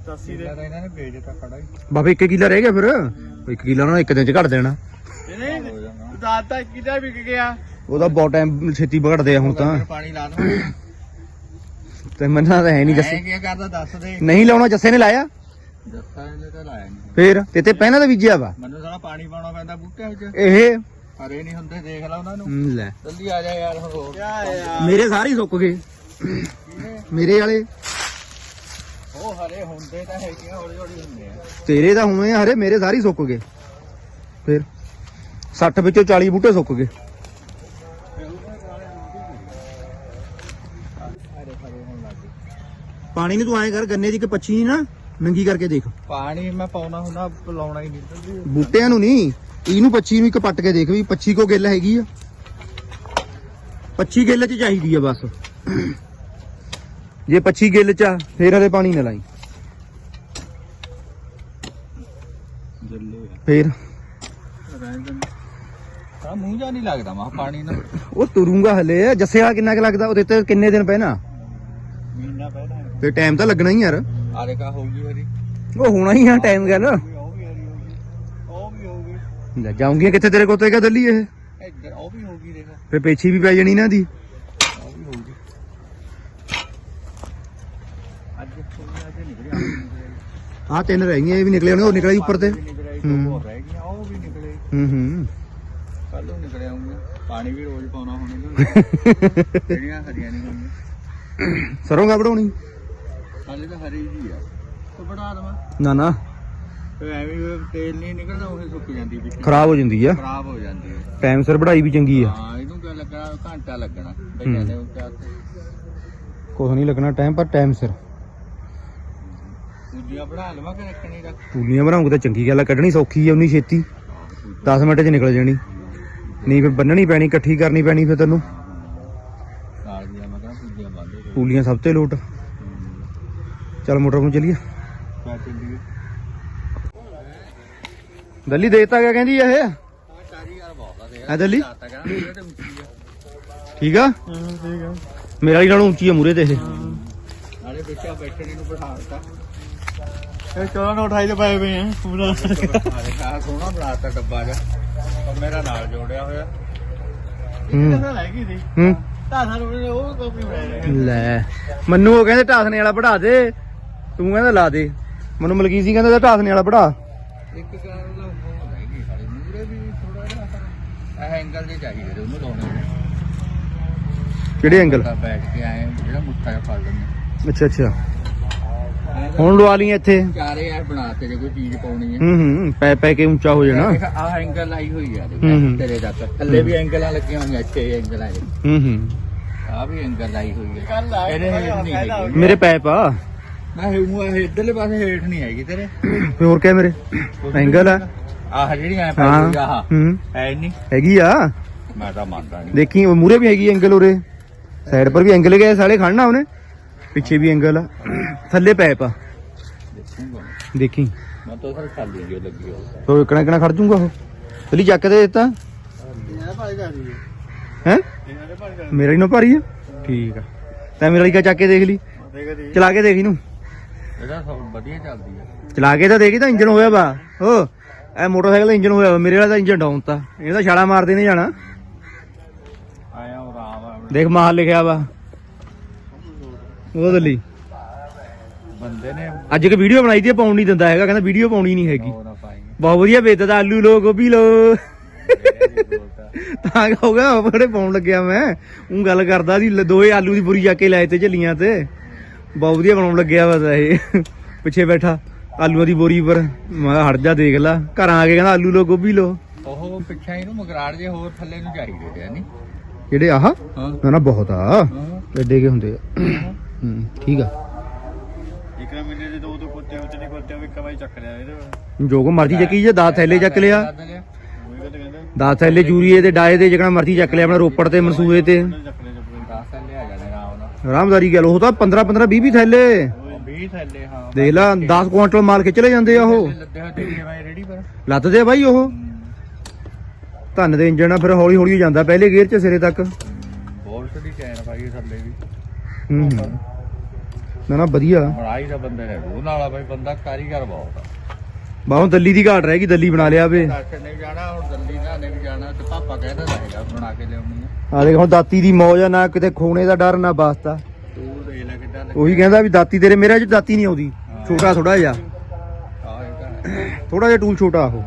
80 ਦੇ। ਇਹਨਾਂ ਨੇ ਵੇਚਤਾ ਖੜਾ ਹੀ। ਬਾਬੇ 1 ਕਿੱਲਾ ਰਹਿ ਗਿਆ ਫਿਰ? 1 ਕਿੱਲਾ ਉਹਨਾਂ ਨੇ ਇੱਕ ਦਿਨ ਚ ਘੜ ਦੇਣਾ। ਇਹਨੇ ਦਾਤਾ ਕਿਹਦਾ ਵਿਕ ਗਿਆ। ਉਹਦਾ ਬਹੁਤ ਟਾਈਮ ਛੇਤੀ ਵਗੜਦੇ ਆ ਹੁਣ ਤਾਂ। ਪਾਣੀ ਲਾ ਦਵਾਂ ਤੇ ਮੰਨਣਾ ਤਾਂ ਹੈ ਨਹੀਂ ਜੱਸੇ। ਕੀ ਕਰਦਾ ਦੱਸ ਦੇ। ਨਹੀਂ ਲਾਉਣਾ ਜੱਸੇ ਨੇ ਲਾਇਆ? ਦੱਸਾਂ ਇਹਨੇ ਤਾਂ ਲਾਇਆ ਨਹੀਂ। ਫੇਰ ਤੇ ਤੇ ਪਹਿਲਾਂ ਤਾਂ ਬੀਜਿਆ ਵਾ। ਮੈਨੂੰ ਸਾਰਾ ਪਾਣੀ ਪਾਉਣਾ ਪੈਂਦਾ ਬੂਟਿਆਂ ਵਿੱਚ। ਇਹ? ਹਰੇ ਨਹੀਂ ਹੁੰਦੇ ਦੇਖ ਲੈ ਉਹਨਾਂ ਨੂੰ। ਲੈ। ਜਲਦੀ ਆ ਜਾ ਯਾਰ ਹੋਰ। ਮੇਰੇ ਸਾਰੇ ਸੁੱਕ ਗਏ। ਮੇਰੇ ਵਾਲੇ। ਉਹ ਹਰੇ ਹੁੰਦੇ ਤਾਂ ਹੈਗੇ ਹੌਲੀ ਹੌਲੀ ਹੁੰਦੇ ਆ। ਤੇਰੇ ਤਾਂ ਹੋਣੇ ਹਰੇ ਮੇਰੇ ਸਾਰੇ ਸੁੱਕ ਗਏ। ਫਿਰ 60 ਵਿੱਚੋਂ 40 ਬੂਟੇ ਸੁੱਕ ਗਏ ਹਰੇ ਹਰੇ ਹੋਣ ਲੱਗ ਗਏ ਪਾਣੀ ਨੂੰ ਤੂੰ ਐਂ ਕਰ ਗੰਨੇ ਦੀ ਕਿ ਪੱਛੀ ਨਾ ਨੰਗੀ ਕਰਕੇ ਦੇਖ। ਪਾਣੀ ਮੈਂ ਪਾਉਣਾ ਹੁੰਦਾ ਲਾਉਣਾ ਹੀ ਨਹੀਂ ਬੂਟਿਆਂ ਨੂੰ ਨਹੀਂ ਇਹਨੂੰ ਪੱਛੀ ਨੂੰ ਇੱਕ ਪੱਟ ਕੇ ਦੇਖ ਵੀ ਪੱਛੀ ਕੋ ਗਿੱਲ ਹੈਗੀ ਆ। ਪੱਛੀ ਗਿੱਲ ਚ ਚਾਹੀਦੀ ਆ ਬਸ। ਜੇ ਪੱਛੀ ਗਿੱਲ ਚ ਫੇਰ ਹਲੇ ਪਾਣੀ ਨਾ ਲਾਈ। ਫੇਰ। ਆ ਮੂੰਹ ਜਾ ਨਹੀਂ ਲੱਗਦਾ ਮਾ ਪਾਣੀ ਨਾਲ ਉਹ ਤੁਰੂੰਗਾ ਹਲੇ ਜੱਸੇ ਵਾਲਾ ਕਿੰਨਾ ਕੁ ਲੱਗਦਾ ਉਹਦੇ ਤੇ ਕਿੰਨੇ ਦਿਨ ਪੈਣਾ ਮਹੀਨਾ ਪਹਿਲਾਂ। ਫੇਰ ਟਾਈਮ ਤਾਂ ਲੱਗਣਾ ਹੀ ਯਾਰ। ਆਰੇ ਕਾ ਹੋਊਗੀ ਹਰੀ ਉਹ ਹੋਣਾ ਹੀ ਆ ਟਾਈਮ ਗੱਲ। ਉਹ ਵੀ ਹਰੀ ਹੋਊਗੀ। ਉਹ ਵੀ ਹੋਊਗੀ। ਲੈ ਜਾਉਂਗੀਆਂ ਕਿੱਥੇ ਤੇਰੇ ਕੋਤੇ ਕਾ ਦੱਲੀ ਇਹ? ਇੱਧਰ ਉਹ ਵੀ ਹੋਊਗੀ ਦੇਖ। ਫੇਰ ਪੇਛੀ ਵੀ ਪੈ ਜਾਣੀ ਨਾ ਦੀ ਉਹ ਵੀ ਹੋਊਗੀ। ਅੱਜ ਕੋਈ ਅੱਜ ਨਿਕਲਿਆ ਉਹ ਵੀ ਨਿਕਲਿਆ ਆਹ ਤਿੰਨ ਰਹਿ ਗਈਆਂ ਇਹ ਵੀ ਨਿਕਲੇ ਹੋਰ ਨਿਕਲਿਆ ਉੱਪਰ ਤੇ। ਹੂੰ। ਹੋਰ ਰਹਿ ਗਈਆਂ ਉਹ ਵੀ ਨਿਕਲੇ। ਹੂੰ ਹੂੰ। ਕੱਲ ਨਿਕਲੇ ਆਉਂਗੇ ਪਾਣੀ ਵੀ ਰੋਜ਼ ਪਾਉਣਾ ਹੁਣ ਜਿਹੜੀਆਂ ਹਰੀਆਂ ਨਹੀਂ ਹੋਣਗੀਆਂ। ਸਰੋਂ ਕਾ ਹਾਲੇ ਤਾਂ ਹਰੀ ਜੀ ਆ। ਤੂੰ ਬਣਾ ਦਵਾ। ਨਾ ਨਾ। ਤੇ ਐਵੇਂ ਹੀ ਤੇਲ ਨਹੀਂ ਨਿਕਲਦਾ ਉਹ ਸੁੱਕ ਜਾਂਦੀ ਵਿੱਚ। ਖਰਾਬ ਹੋ ਜਾਂਦੀ ਆ। ਖਰਾਬ ਹੋ ਜਾਂਦੀ ਹੈ ਟਾਈਮ ਸਿਰ ਵਢਾਈ ਵੀ ਚੰਗੀ ਆ। ਹਾਂ ਇਹਨੂੰ ਕਿਆ ਲੱਗਣਾ ਘੰਟਾ ਲੱਗਣਾ। ਬਈ ਕਹਿੰਦੇ ਉਹ ਕਿਆ ਕੁਛ ਨਹੀਂ ਲੱਗਣਾ ਟਾਈਮ ਪਰ ਟਾਈਮ ਸਿਰ। ਪੂਜੀਆਂ ਬਣਾ ਲਵਾਂ ਕਿ ਰੱਖਣੀ ਰੱਖ? ਪੂਲੀਆਂ ਬਣਾਉਂਗੇ ਤਾਂ ਚੰਗੀ ਗੱਲ ਆ ਕੱਢਣੀ ਸੌਖੀ ਆ ਉਨੀ ਛੇਤੀ। 10 ਮਿੰਟ 'ਚ ਨਿਕਲ ਜਾਣੀ। ਨਹੀਂ ਫਿਰ ਬੰਨਣੀ ਪੈਣੀ ਇਕੱਠੀ ਕਰਨੀ ਪੈਣੀ ਫਿਰ ਤੈਨੂੰ। ਨਾਲ ਦੀਆਂ ਮੈਂ ਕਹਿੰਦਾ ਬੰਦੇ ਪੂਲੀਆਂ ਸਭ ਤੇ ਲੋਟ। ਚੱਲ ਮੋਟਰ ਨੂੰ ਚਲੀਏ। ਪਾ ਚੱਲੀਏ। ਦੱਲੀ ਦੇਤਾ ਗਿਆ ਕਹਿੰਦੀ ਇਹ? ਹਾਂ ਚਾਰੀ ਯਾਰ ਬਹੁਤ ਆ ਦੱਲੀ ਠੀਕ ਆ? ਠੀਕ ਆ। ਮੇਰੇ ਵਾਲੀ ਨਾਲੋਂ ਉੱਚੀ ਆ ਮੂਰੇ ਤੇ ਇਹ। ਨਾਲੇ ਵਿੱਚਾ ਬੈਠਣੇ ਨੂੰ ਬਿਠਾ ਦਿੱਤਾ। ਇਹ 14 ਨੋਟ ਆਈ ਤੇ ਪਏ ਪਏ ਆ ਪੂਰਾ। ਆਰੇ ਕਾ ਸੋਹਣਾ ਬਣਾਤਾ ਡੱਬਾ ਜਾ ਉਹ ਮੇਰਾ ਨਾਲ ਜੋੜਿਆ ਹੋਇਆ। ਹੂੰ। ਲੈ। ਮੈਨੂੰ ਉਹ ਕਹਿੰਦੇ ਢਾਸਨੇ ਵਾਲਾ ਪੜਾ ਦੇ। ਤੂੰ ਕਹਿੰਦਾ ਲਾ ਦੇ। ਮੈਨੂੰ ਮਲਕੀ ਸੀ ਕਹਿੰਦਾ ਢਾਸਨੇ ਵਾਲਾ ਪੜਾ। ਇੱਕ ਗੱਲ ਉਹ ਹੈਗੀ ਸਾਡੀ ਮੂਰੇ ਵੀ ਥੋੜਾ ਜਿਹਾ ਇਹ ਐਂਗਲ ਦੇ ਚਾਹੀਦੇ ਨੇ ਉਹਨੂੰ ਲਾਉਣੇ ਕਿਹੜੇ ਐਂਗਲ ਤਾਂ ਬੈਠ ਕੇ ਆਏ ਜਿਹੜਾ ਮੁੱਠਾ ਜਿਹਾ ਫੜ ਲੈਂਦੇ ਅੱਛਾ ਅੱਛਾ। ਹੁਣ ਲਵਾ ਲਈ ਇੱਥੇ। ਚਾਰੇ ਐ ਬਣਾਤੇ ਜੇ ਕੋਈ ਚੀਜ਼ ਪਾਉਣੀ ਹੈ। ਹੂੰ ਹੂੰ ਪੈ ਪੈ ਕੇ ਉੱਚਾ ਹੋ ਜਾਣਾ। ਆਹ ਐਂਗਲ ਲਾਈ ਹੋਈ ਆ। ਤੇਰੇ ਤੱਕ। ਥੱਲੇ ਵੀ ਐਂਗਲਾਂ ਲੱਗੀਆਂ ਹੋਈਆਂ ਇੱਥੇ ਐਂਗਲਾਂ ਇਹ ਹੂੰ ਹੂੰ। ਆ ਵੀ ਐਂਗਲ ਲਾਈ ਹੋਈ ਹੈ ਮੇਰੇ ਪੈਪ ਆ। ਮੈਂ ਹੂੰ ਇਹ ਇਧਰਲੇ ਪਾਸੇ ਹੇਠ ਨਹੀਂ ਹੈਗੀ ਤੇਰੇ। ਤੇ ਹੋਰ ਕਿਆ ਮੇਰੇ? ਐਂਗਲ ਆ। ਆਹ ਜਿਹੜੀ ਐ ਹਾਂ ਪਾਈ ਆਹ। ਹੂੰ। ਹੈ ਨਹੀਂ। ਹੈਗੀ ਆ? ਮੈਂ ਤਾਂ ਮੰਨਦਾ ਨਹੀਂ। ਦੇਖੀ ਮੂਰੇ ਵੀ ਹੈਗੀ ਐਂਗਲ ਉਰੇ। ਸਾਈਡ ਪਰ ਵੀ ਐਂਗਲ ਗਏ ਸਾਲੇ ਖੜਨਾ ਉਹਨੇ। ਪਿੱਛੇ ਵੀ ਐਂਗਲ ਆ। ਥੱਲੇ ਪੈਪ ਆ। ਦੇਖੂੰਗਾ ਦੇਖੀ। ਮੈਂ ਤਾਂ ਸਰ ਖਾਲੀ ਜੋ ਲੱਗੀ ਹੋ ਤੋ ਇਕਣਾ ਇਕਣਾ ਖੜ ਜੂਗਾ ਉਹ? ਚਲੀ ਚੱਕ ਦੇ ਦਿੱਤਾ ਹੈ? ਮੇਰਾ ਹੀ ਨਾ ਭਾਰੀ ਆ। ਠੀਕ ਆ। ਤੈਂ ਮੇਰੇ ਲਈ ਕਾ ਚੱਕ ਕੇ ਦੇਖ ਲਈ? ਚਲਾ ਕੇ ਦੇਖ ਇਹਨੂੰ। ਇਹਦਾ ਸਭ ਵਧੀਆ ਚੱਲਦੀ ਆ। ਚਲਾ ਕੇ ਤਾਂ ਦੇਖੀ ਤਾਂ ਇੰਜਨ ਹੋਇਆ ਵਾ। ਹੋ ਇਹ ਮੋਟਰਸਾਈਕਲ ਦਾ ਇੰਜਨ ਹੋਇਆ ਵਾ ਮੇਰੇ ਵਾਲਾ ਤਾਂ ਇੰਜਨ ਡਾਊਨ ਤਾਂ। ਇਹਦਾ ਛਾਲਾ ਮਾਰਦੇ ਨੇ ਜਾਣਾ। ਆਇਆ ਉਹ ਰਾਮ ਆ ਦੇਖ ਮਾਲ ਲਿਖਿਆ ਵਾ। ਉਹ ਦੱਲੀ। ਬੰਦੇ ਨੇ ਅੱਜ ਇੱਕ ਵੀਡੀਓ ਬਣਾਈ ਤੀ ਇਹ ਪਾਉਣ ਨਹੀਂ ਦਿੰਦਾ ਹੈਗਾ ਕਹਿੰਦਾ ਵੀਡੀਓ ਪਾਉਣੀ ਨਹੀਂ ਹੈਗੀ। ਉਹ ਨਾ ਪਾਈ ਬਹੁਤ ਵਧੀਆ ਵੇਚਦਾ ਆਲੂ ਲੋ ਗੋਭੀ ਲੋ ਤਾਂ ਕਹੋਗਾ ਬੜੇ ਪਾਉਣ ਲੱਗਿਆ ਮੈਂ। ਉਹ ਗੱਲ ਕਰਦਾ ਸੀ ਦੋਏ ਆਲੂ ਦੀ ਬੁਰੀ ਚੱਕ ਕੇ ਲਾਏ ਤੇ ਝੱਲੀਆਂ ਤੇ। ਬਹੁਤ ਵਧੀਆ ਬਣਾਉਣ ਲੱਗਿਆ ਵਾ ਤਾਂ ਇਹ। ਪਿੱਛੇ ਬੈਠਾ ਆਲੂਆਂ ਦੀ ਬੋਰੀ ਪਰ ਮੈਂ ਹਟ ਜਾ ਦੇਖ ਲਾ। ਘਰਾਂ ਆ ਕੇ ਕਹਿੰਦਾ ਆਲੂ ਲੋ ਗੋਭੀ ਲੋ ਉਹ ਪਿੱਛਾ ਇਹਨੂੰ ਮਗਰਾੜ ਜੇ ਹੋਰ ਥੱਲੇ ਨੂੰ ਚਾਹੀਦੇ ਤੇ ਨਹੀਂ ਜਿਹੜੇ ਆਹ? ਹਾਂ। ਨਾ ਨਾ ਬਹੁਤ ਆ। ਐਡੇ ਕੇ ਹੁੰਦੇ ਆ। ਹੂੰ ਠੀਕ ਆ। ਇੱਕ ਮਹੀਨੇ ਦੇ ਦੋ ਦੋ ਕੁੱਤੇ ਉੱਤੇ ਨਹੀਂ ਕੁੱਤੇ ਵੀ ਕਵਾਈ ਚੱਕ ਲਿਆ ਇਹਦੇ ਜੋ ਕੋ ਮਰਜ਼ੀ ਚੱਕੀ ਜੇ ਦਾ ਥੈਲੇ ਚੱਕ ਲਿਆ। ਦਾ ਥੈਲੇ ਜੂਰੀਏ ਤੇ ਡਾਏ ਤੇ ਜਿਹੜਾ ਮਰਜ਼ੀ ਚੱਕ ਲਿਆ ਆਪਣਾ ਰੋਪੜ ਤੇ ਮਨਸੂਏ ਤੇ ਚੱਕ ਲਿਆ ਜੱਪੂ ਦਸ ਥੱਲੇ ਆ ਜਾਣੇ ਆਰਾਮ ਨਾਲ ਆਰਾਮਦਾਰੀ ਗੱਲ ਉਹ ਤਾਂ 15 15 20 20 ਥੈਲੇ। ਉਹ 20 ਥੱਲੇ ਹਾਂ। ਦੇਖ ਲਾ 10 ਕੁਆਂਟਲ ਮਾਲ ਖਿੱਚ ਲੈ ਜਾਂਦੇ ਆ ਉਹ। ਲੱਦੇ ਹੋਏ ਮੈਂ ਪਰ। ਬਾਈ ਉਹ। ਧੰਨ ਦੇ ਇੰਜਣ ਆ ਫਿਰ ਹੌਲੀ ਹੌਲੀ ਜਾਂਦਾ ਪਹਿਲੇ ਗੇਅਰ 'ਚ ਸਿਰੇ ਤੱਕ। ਬੋਲਟ ਦੀ ਚੈਨ ਪਾਈ ਥੱਲੇ ਵੀ। ਹੂੰ। ਨਾ ਨਾ ਵਧੀਆ। ਬਣਾਈ ਦਾ ਬੰਦੇ ਨੇ ਉਹ ਨਾਲਾ ਬਈ ਬੰਦਾ ਕਾਰੀਗਰ ਬਹੁਤ ਆ। ਬਾਹੋਂ ਦੱਲੀ ਦੀ ਘਾਟ ਰਹਿ ਗਈ ਦੱਲੀ ਬਣਾ ਲਿਆ ਵੇ ਡਾਕਟਰ ਨੇ ਵੀ ਜਾਣਾ ਹੁਣ ਦਿੱਲੀ ਦਾ ਨੇ ਵੀ ਜਾਣਾ ਤੇ ਪਾਪਾ ਕਹਿੰਦਾ ਰਹੇਗਾ ਬਣਾ ਕੇ ਲਿਆਉਣੀ ਆ ਦੇਖ ਹੁਣ ਦਾਤੀ ਦੀ ਮੌਜ ਆ ਨਾ ਕਿਤੇ ਖੋਣੇ ਦਾ ਡਰ ਨਾ ਵਾਸਤਾ। ਤੂੰ ਦੇ ਲੈ ਕਿੱਦਾਂ ਉਹੀ ਕਹਿੰਦਾ ਵੀ ਦਾਤੀ ਤੇਰੇ ਮੇਰੇ 'ਚ ਦਾਤੀ ਨਹੀਂ ਆਉਂਦੀ। ਛੋਟਾ ਥੋੜਾ ਜਿਹਾ। ਆ ਇਹ ਤਾਂ ਹੈ। ਥੋੜਾ ਜਿਹਾ ਟੂਲ ਛੋਟਾ ਉਹ।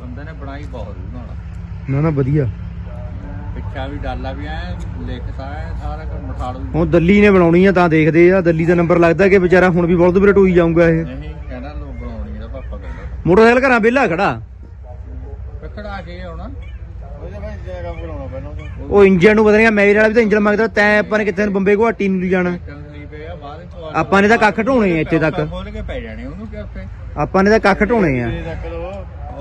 ਬੰਦੇ ਨੇ ਬਣਾਈ ਬਹੁਤ ਨਾਲਾ। ਨਾ ਨਾ ਵਧੀਆ। ਪਿੱਛਾ ਵੀ ਡਾਲਾ ਵੀ ਐ ਲਿਖਤਾ ਐ ਸਾਰਾ ਕੁਝ ਮਠਾੜੂ ਹੁਣ ਦੱਲੀ ਨੇ ਬਣਾਉਣੀ ਆ ਤਾਂ ਦੇਖਦੇ ਆ। ਦੱਲੀ ਦਾ ਨੰਬਰ ਲੱਗਦਾ ਕਿ ਵਿਚਾਰਾ ਹੁਣ ਵੀ ਬਲਦ ਬਰੇ ਟੋਈ ਜਾਊਗਾ ਇਹ। ਨਹੀਂ ਕਹਿੰਦਾ ਲੋ ਬਣਾਉਣੀ ਇਹਦਾ ਪਾਪਾ ਕਹਿੰਦਾ। ਮੋਟਰਸਾਈਕਲ ਘਰਾਂ ਵਿਹਲਾ ਖੜਾ। ਪਕੜਾ ਕੇ ਆਉਣਾ? ਕੰਮ ਕਰਾਉਣਾ ਪੈਣਾ ਉਹ ਉਹ ਇੰਜਨ ਨੂੰ ਪਤਾ ਨਹੀਂ ਮੇਰੇ ਵਾਲਾ ਵੀ ਤਾਂ ਇੰਜਨ ਮੰਗਦਾ ਤੈਂ ਆਪਾਂ ਨੇ ਕਿੱਥੇ ਨੂੰ ਬੰਬੇ ਗੁਹਾਟੀ ਨੂੰ ਜਾਣਾ। ਪਿਆ ਆਪਾਂ ਨੇ ਤਾਂ ਕੱਖ ਢੋਣੇ ਆ ਇੱਥੇ ਤੱਕ। ਖੋਲ ਕੇ ਪੈ ਜਾਣੇ ਉਹਨੂੰ ਕਿ ਉੱਥੇ ਆਪਾਂ ਨੇ ਤਾਂ ਕੱਖ ਢੋਣੇ ਆ। ਜੇ ਤੱਕ ਲੋ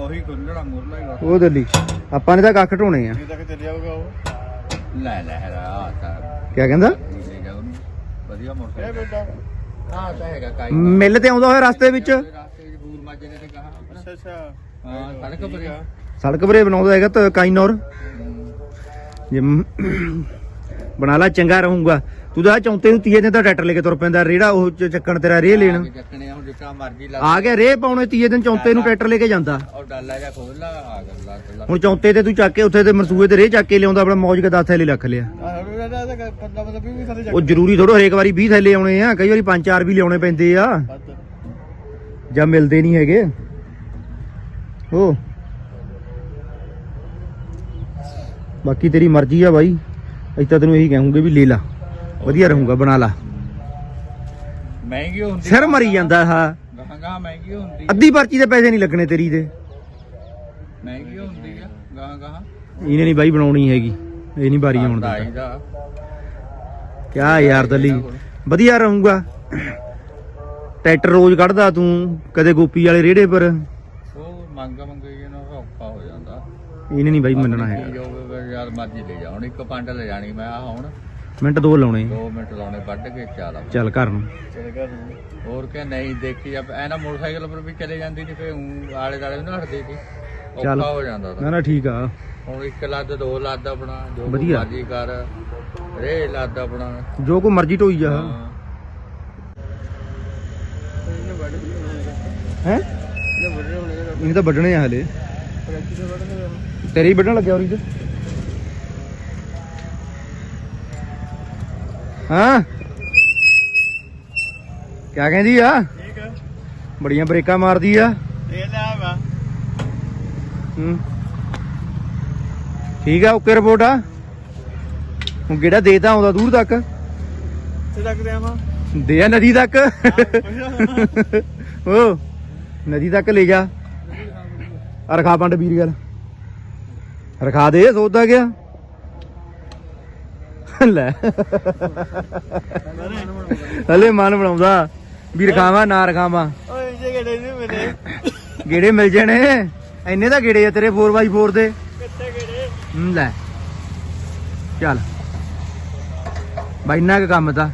ਉਹੀ ਖੁੱਲਣਾ ਮੁਰਲਾ ਹੀ ਬਸ। ਉਹ ਦੱਲੀ ਆਪਾਂ ਨੇ ਤਾਂ ਕੱਖ ਢੋਣੇ ਆ। ਜੇ ਤੱਕ ਚੱਲ ਜਾਊਗਾ ਉਹ ਲੈ ਲੈ ਆ ਤਾਂ ਕਿਆ ਕਹਿੰਦਾ? ਲੈ ਜਾ ਉਹਨੂੰ ਵਧੀਆ ਇਹ ਮੋਟਰਸਾਈਕਲ ਬੇਟਾ ਆ ਤਾਂ ਹੈਗਾ ਕਾਈ ਮਿੱਲ ਤੇ ਆਉਂਦਾ ਹੋਇਆ ਰਸਤੇ ਵਿੱਚ। ਰਾਸਤੇ 'ਚ ਬੂਰ ਮਾਜੇ ਨੇ ਤੇ ਕਹਾ ਆਪਣਾ। ਅੱਛਾ ਅੱਛਾ। ਹਾਂ ਸੜਕ ਪਰ ਸੜਕ ਪਰੇ ਬਣਾਉਂਦਾ ਹੈਗਾ ਤਾਂ ਕਾਈਨੌਰ। ਜੇ ਬਣਾ ਲਾ ਚੰਗਾ ਰਹੂੰਗਾ। ਤੂੰ ਤਾਂ ਚੌਂਤੇ ਨੂੰ ਤੀਏ ਦਿਨ ਤਾਂ ਟਰੈਕਟਰ ਲੈ ਕੇ ਤੁਰ ਪੈਂਦਾ ਰੇੜਾ ਉਹ ਚ ਚੱਕਣ ਤੇਰਾ ਰੇ ਲੈਣ। ਚੱਕਣੇ ਹੁਣ ਜਿੱਕਾ ਮਰਜ਼ੀ ਲਾ ਆ ਗਿਆ ਰੇ ਪਾਉਣੇ ਤੀਏ ਦਿਨ ਚੌਂਤੇ ਨੂੰ ਟਰੈਕਟਰ ਲੈ ਕੇ ਜਾਂਦਾ। ਉਹ ਡਾਲਾ ਜਾਂ ਖੋਲ ਲਾ ਆ ਗੱਲਾਂ ਗੱਲਾਂ ਹੁਣ ਚੌਂਤੇ ਤੇ ਤੂੰ ਚੱਕ ਕੇ ਉੱਥੇ ਤੇ ਮਰਸੂਏ ਤੇ ਰੇ ਚੱਕ ਕੇ ਲਿਆਉਂਦਾ ਆਪਣਾ ਮੌਜ ਕੇ 10 ਥੈਲੇ ਲੱਖ ਲਿਆ। ਬੰਦਾ ਮਤਲਬ ਵੀ ਸਾਰੇ ਉਹ ਜ਼ਰੂਰੀ ਥੋੜੋ ਹਰੇਕ ਵਾਰੀ 20 ਥੈਲੇ ਆਉਣੇ ਆ ਕਈ ਵਾਰੀ 5-4 ਵੀ ਲਿਆਉਣੇ ਪੈਂਦੇ ਆ। ਜਾਂ ਮਿਲਦੇ ਨਹੀਂ ਹੈਗੇ। ਉਹ ਬਾਕੀ ਤੇਰੀ ਮਰਜ਼ੀ ਆ ਬਾਈ। ਅਸੀਂ ਤਾਂ ਤੈਨੂੰ ਇਹੀ ਕਹਾਂਗੇ ਵੀ ਲੈ ਲਾ। ਵਧੀਆ ਰਹੂੰਗਾ ਬਣਾ ਲਾ। ਮਹਿੰਗੀ ਹੁੰਦੀ ਸਿਰ ਮਰੀ ਜਾਂਦਾ ਹਾਂ ਗਾਂਗਾ ਮਹਿੰਗੀ ਹੁੰਦੀ ਅੱਧੀ ਪਰਚੀ ਦੇ ਪੈਸੇ ਨਹੀਂ ਲੱਗਣੇ ਤੇਰੀ ਦੇ ਮਹਿੰਗੀ ਹੁੰਦੀ ਆ। ਗਾਂਗਾ ਇਹਨੇ ਨਹੀਂ ਬਾਈ ਬਣਾਉਣੀ ਹੈਗੀ। ਇਹ ਨਹੀਂ ਬਾਰੀ ਆਉਣ ਦਾ ਦਾ ਕਿਆ ਯਾਰ ਦਲੀ ਵਧੀਆ ਰਹੂੰਗਾ। ਟਰੈਕਟਰ ਰੋਜ਼ ਕੱਢਦਾ ਤੂੰ ਕਦੇ ਗੋਪੀ ਵਾਲੇ ਰੇੜੇ ਪਰ। ਉਹ ਮੰਗ ਮੰਗੀ ਨਾ ਔਖਾ ਹੋ ਜਾਂਦਾ। ਇਹਨੇ ਨਹੀਂ ਬਾਈ ਮੰਨਣਾ ਹੈਗਾ। ਯਾਰ ਮਰਜ਼ੀ ਲੈ ਜਾ। ਹੁਣ ਇੱਕ ਪੰਡ ਲੈ ਜਾਣੀ ਮੈਂ ਆ ਹੁਣ ਮਿੰਟ ਦੋ ਲਾਉਣੇ। 2 ਮਿੰਟ ਲਾਉਣੇ ਵੱਢ ਕੇ ਚੱਲ ਆ। ਚੱਲ ਘਰ ਨੂੰ। ਹੋਰ ਕਿ ਨਹੀਂ ਦੇਖੀ ਆ ਐ ਨਾ ਮੋਟਰਸਾਈਕਲ ਪਰ ਵੀ ਚਲੇ ਜਾਂਦੀ ਸੀ ਫੇ ਆਲੇ ਦਾਲੇ ਨਾ ਹਟਦੀ ਸੀ ਚੱਲ। ਹੋ ਜਾਂਦਾ ਨਾ ਨਾ ਠੀਕ ਆ। ਹੁਣ ਇੱਕ ਲੱਦ ਦੋ ਲੱਦ ਆਪਣਾ ਜੋ। ਮਰਜ਼ੀ ਕਰ ਰੇ ਲੱਦ ਆਪਣਾ। ਜੋ ਕੋ ਮਰਜ਼ੀ ਢੋਈ ਜਾ। ਹਾਂ। ਹੈ? ਇਹ ਤਾਂ ਵੱਢਣੇ ਆ ਹਲੇ। ਤੇਰੇ ਹੀ ਵੱਢਣ ਲੱਗਿਆ ਉਰੀ ਤੇ? ਹਾਂ? ਕਿਆ ਕਹਿੰਦੀ ਆ? ਠੀਕ ਆ। ਬੜੀਆਂ ਬ੍ਰੇਕਾਂ ਮਾਰਦੀ ਆ। ਇਹ ਲੈ ਵਾ। ਹੂੰ। ਠੀਕ ਆ ਓਕੇ ਰਿਪੋਰਟ ਆ। ਹੁਣ ਕਿਹੜਾ ਦੇਤਾ ਆਉਂਦਾ ਦੂਰ ਤੱਕ। ਤੇ ਤੱਕ ਦੇ ਆਵਾਂ? ਦੇ ਆ ਨਦੀ ਤੱਕ। ਓ ਨਦੀ ਤੱਕ ਲੈ ਜਾ। ਰਖਾ ਪੰਡ ਵੀਰ ਗੱਲ ਰਖਾ ਦੇ ਸੋਚਦਾ ਗਿਆ। ਲੈ। ਹਲੇ ਮਨ ਬਣਾਉਂਦਾ। ਵੀ ਰਖਾਵਾਂ ਨਾ ਰਖਾਵਾਂ। ਓਏ ਜੇ ਕਿਹੜੇ ਨਹੀਂ ਮਿਲੇ। ਗੇੜੇ ਮਿਲ ਜਾਣੇ। ਇੰਨੇ ਤਾਂ ਗੇੜੇ ਆ ਤੇਰੇ 4x4 ਦੇ। ਕਿੱਥੇ ਹੂੰ, ਲੈ। ਚੱਲ। ਬਾਈ ਕੁ ਕੰਮ ਤਾਂ।